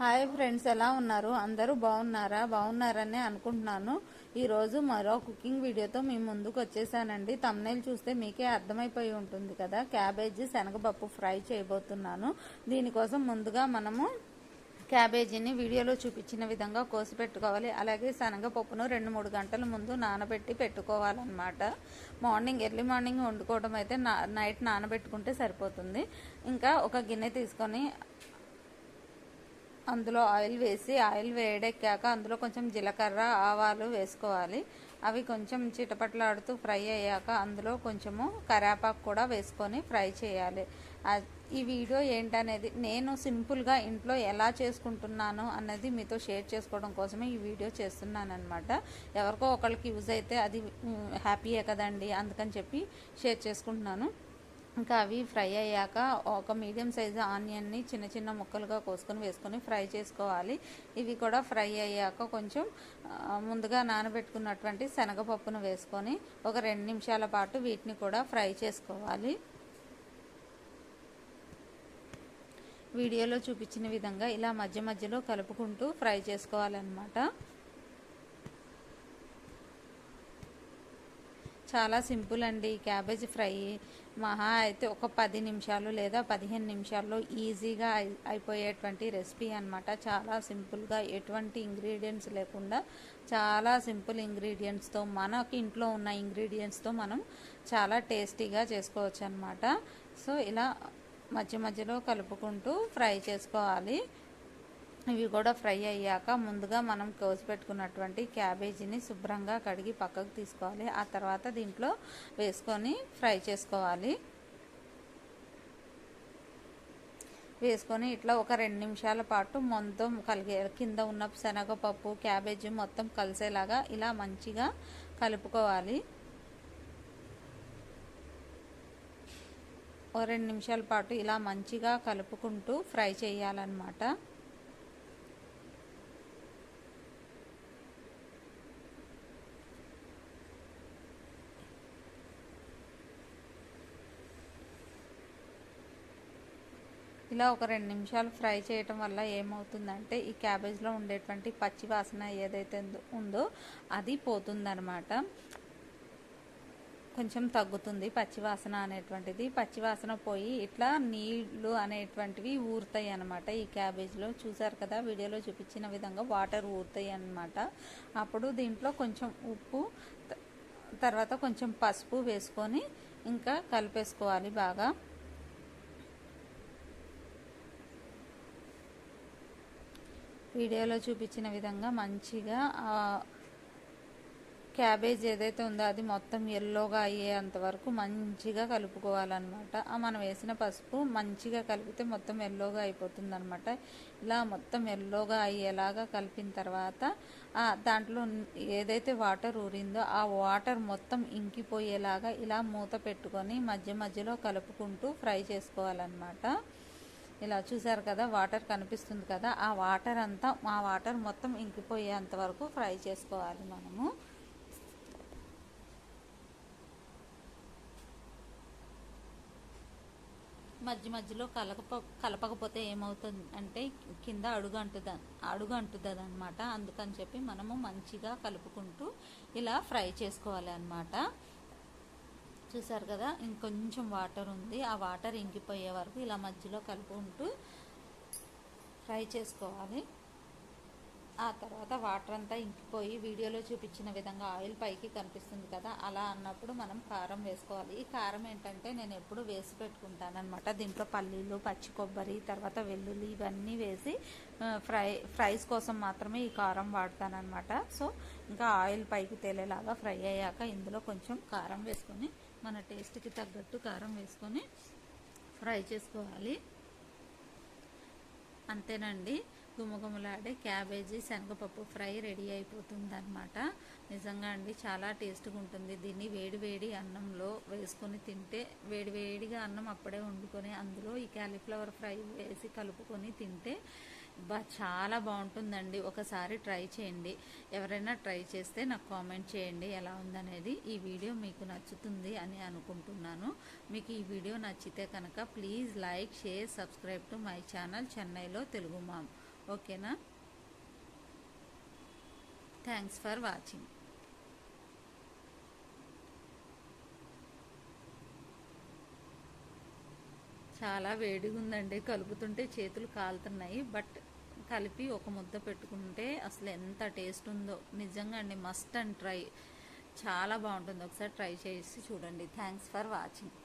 Hi friends ఎలా ఉన్నారు? అందరూ బాగున్నారా? బాగున్నారనే అనుకుంటున్నాను. ఈరోజు మరో కుకింగ్ వీడియోతో మీ ముందుకు వచ్చేసానండి. తమ్నైల్ చూస్తే మీకే అర్థమైపోయి ఉంటుంది కదా క్యాబేజీ శనగపప్పు ఫ్రై చేయబోతున్నాను. దీనికోసం ముందుగా మనము క్యాబేజీని వీడియోలో చూపించిన విధంగా కోసి పెట్టుకోవాలి. అలాగే శనగపప్పును రెండు మూడు గంటల ముందు నానబెట్టి పెట్టుకోవాలన్నమాట. మార్నింగ్ ఎర్లీ మార్నింగ్ వండుకోవడం అయితే నా- నైట్ నానబెట్టుకుంటే సరిపోతుంది. ఇంకా ఒక గిన్నె తీసుకొని అందులో ఆయిల్ వేసి ఆయిల్ వేడెక్కాక అందులో కొంచెం జీలకర్ర ఆవాలు వేసుకోవాలి. అవి కొంచెం చిటపట్లాడుతూ ఫ్రై అయ్యాక అందులో కొంచెము కరేపాకు కూడా వేసుకొని ఫ్రై చేయాలి. ఈ వీడియో ఏంటనేది నేను సింపుల్గా ఇంట్లో ఎలా చేసుకుంటున్నాను అన్నది మీతో షేర్ చేసుకోవడం కోసమే ఈ వీడియో చేస్తున్నాను అనమాట ఎవరికో ఒకరికి యూజ్ అయితే అది హ్యాపీయే కదండి అందుకని చెప్పి షేర్ చేసుకుంటున్నాను. ఇంకా అవి ఫ్రై అయ్యాక ఒక మీడియం సైజు ఆనియన్ని చిన్న చిన్న ముక్కలుగా కోసుకొని వేసుకొని ఫ్రై చేసుకోవాలి. ఇవి కూడా ఫ్రై అయ్యాక కొంచెం ముందుగా నానబెట్టుకున్నటువంటి శనగపప్పును వేసుకొని ఒక రెండు నిమిషాల పాటు వీటిని కూడా ఫ్రై చేసుకోవాలి. వీడియోలో చూపించిన విధంగా ఇలా మధ్య మధ్యలో కలుపుకుంటూ ఫ్రై చేసుకోవాలన్నమాట. చాలా సింపుల్ అండి క్యాబేజ్ ఫ్రై. మహా అయితే ఒక పది నిమిషాలు లేదా పదిహేను నిమిషాల్లో ఈజీగా అయిపోయేటువంటి రెసిపీ అనమాట చాలా సింపుల్గా ఎటువంటి ఇంగ్రీడియంట్స్ లేకుండా చాలా సింపుల్ ఇంగ్రీడియంట్స్తో మనకి ఇంట్లో ఉన్న ఇంగ్రీడియంట్స్తో మనం చాలా టేస్టీగా చేసుకోవచ్చు అనమాట సో ఇలా మధ్య మధ్యలో కలుపుకుంటూ ఫ్రై చేసుకోవాలి. ఇవి కూడా ఫ్రై అయ్యాక ముందుగా మనం కోసి పెట్టుకున్నటువంటి క్యాబేజీని శుభ్రంగా కడిగి పక్కకు తీసుకోవాలి. ఆ తర్వాత దీంట్లో వేసుకొని ఫ్రై చేసుకోవాలి. వేసుకొని ఇట్లా ఒక రెండు నిమిషాల పాటు మొత్తం కలిగే కింద ఉన్న శనగపప్పు క్యాబేజీ మొత్తం కలిసేలాగా ఇలా మంచిగా కలుపుకోవాలి. ఓ రెండు నిమిషాల పాటు ఇలా మంచిగా కలుపుకుంటూ ఫ్రై చేయాలన్నమాట. ఇలా ఒక రెండు నిమిషాలు ఫ్రై చేయటం వల్ల ఏమవుతుందంటే ఈ క్యాబేజ్లో ఉండేటువంటి పచ్చి వాసన ఏదైతే ఉందో- అది పోతుందన్నమాట. కొంచెం తగ్గుతుంది పచ్చివాసన అనేటువంటిది. పచ్చివాసన పోయి ఇట్లా నీళ్ళు అనేటువంటివి ఊరుతాయి అనమాట ఈ క్యాబేజ్లో. చూసారు కదా వీడియోలో చూపించిన విధంగా వాటర్ ఊరుతాయి అనమాట అప్పుడు దీంట్లో కొంచెం ఉప్పు తర్వాత కొంచెం పసుపు వేసుకొని ఇంకా కలిపేసుకోవాలి బాగా. వీడియోలో చూపించిన విధంగా మంచిగా క్యాబేజ్ ఏదైతే ఉందో అది మొత్తం ఎల్లోగా అయ్యేంత వరకు మంచిగా కలుపుకోవాలన్నమాట. ఆ మనం వేసిన పసుపు మంచిగా కలిపితే మొత్తం ఎల్లోగా అయిపోతుంది అనమాట ఇలా మొత్తం ఎల్లోగా అయ్యేలాగా కలిపిన తర్వాత దాంట్లో ఏదైతే వాటర్ ఊరిందో ఆ వాటర్ మొత్తం ఇంకిపోయేలాగా ఇలా మూత పెట్టుకొని మధ్య మధ్యలో కలుపుకుంటూ ఫ్రై చేసుకోవాలన్నమాట. ఇలా చూసారు కదా వాటర్ కనిపిస్తుంది కదా ఆ వాటర్ అంతా ఆ వాటర్ మొత్తం ఇంకిపోయేంత వరకు ఫ్రై చేసుకోవాలి మనము. మధ్య మధ్యలో కలప కలపకపోతే ఏమవుతుంది అంటే కింద అడుగు అంటుద అడుగు అంటుతుంది అనమాట అందుకని చెప్పి మనము మంచిగా కలుపుకుంటూ ఇలా ఫ్రై చేసుకోవాలి అనమాట చూసారు కదా ఇంకొంచెం వాటర్ ఉంది. ఆ వాటర్ ఇంకిపోయే వరకు ఇలా మధ్యలో కలుపుకుంటూ ఫ్రై చేసుకోవాలి. ఆ తర్వాత వాటర్ అంతా ఇంకిపోయి వీడియోలో చూపించిన విధంగా ఆయిల్ పైకి కనిపిస్తుంది కదా అలా అన్నప్పుడు మనం కారం వేసుకోవాలి. ఈ కారం ఏంటంటే నేను ఎప్పుడు వేసి పెట్టుకుంటాను అనమాట దీంట్లో పల్లీలు పచ్చి కొబ్బరి తర్వాత వెల్లుల్లి ఇవన్నీ వేసి ఫ్రై ఫ్రైస్ కోసం మాత్రమే ఈ కారం వాడతానమాట సో ఇంకా ఆయిల్ పైకి తేలేలాగా ఫ్రై అయ్యాక ఇందులో కొంచెం కారం వేసుకొని మన టేస్ట్కి తగ్గట్టు కారం వేసుకొని ఫ్రై చేసుకోవాలి. అంతేనండి. గుమగుమలాడే క్యాబేజీ శనగపప్పు ఫ్రై రెడీ అయిపోతుంది అనమాట నిజంగా అండి చాలా టేస్ట్గా ఉంటుంది. దీన్ని వేడివేడి అన్నంలో వేసుకొని తింటే వేడివేడిగా అన్నం అప్పుడే వండుకొని అందులో ఈ క్యాలీఫ్లవర్ ఫ్రై వేసి కలుపుకొని తింటే బా చాలా బాగుంటుందండి. ఒకసారి ట్రై చేయండి. ఎవరైనా ట్రై చేస్తే నాకు కామెంట్ చేయండి. ఎలా ఉందనేది ఈ వీడియో మీకు నచ్చుతుంది అని అనుకుంటున్నాను. మీకు ఈ వీడియో నచ్చితే కనుక please like share subscribe to my channel చెన్నైలో తెలుగు మామ్. ఓకేనా? Thanks for watching. చాలా వేడిగా ఉందండి కలుపుతుంటే చేతులు కాలుతున్నాయి. బట్ కలిపి ఒక ముద్ద పెట్టుకుంటే అసలు ఎంత టేస్ట్ ఉందో నిజంగా అండి మస్ట్ అండ్ ట్రై. చాలా బాగుంటుంది. ఒకసారి ట్రై చేసి చూడండి. Thanks for watching.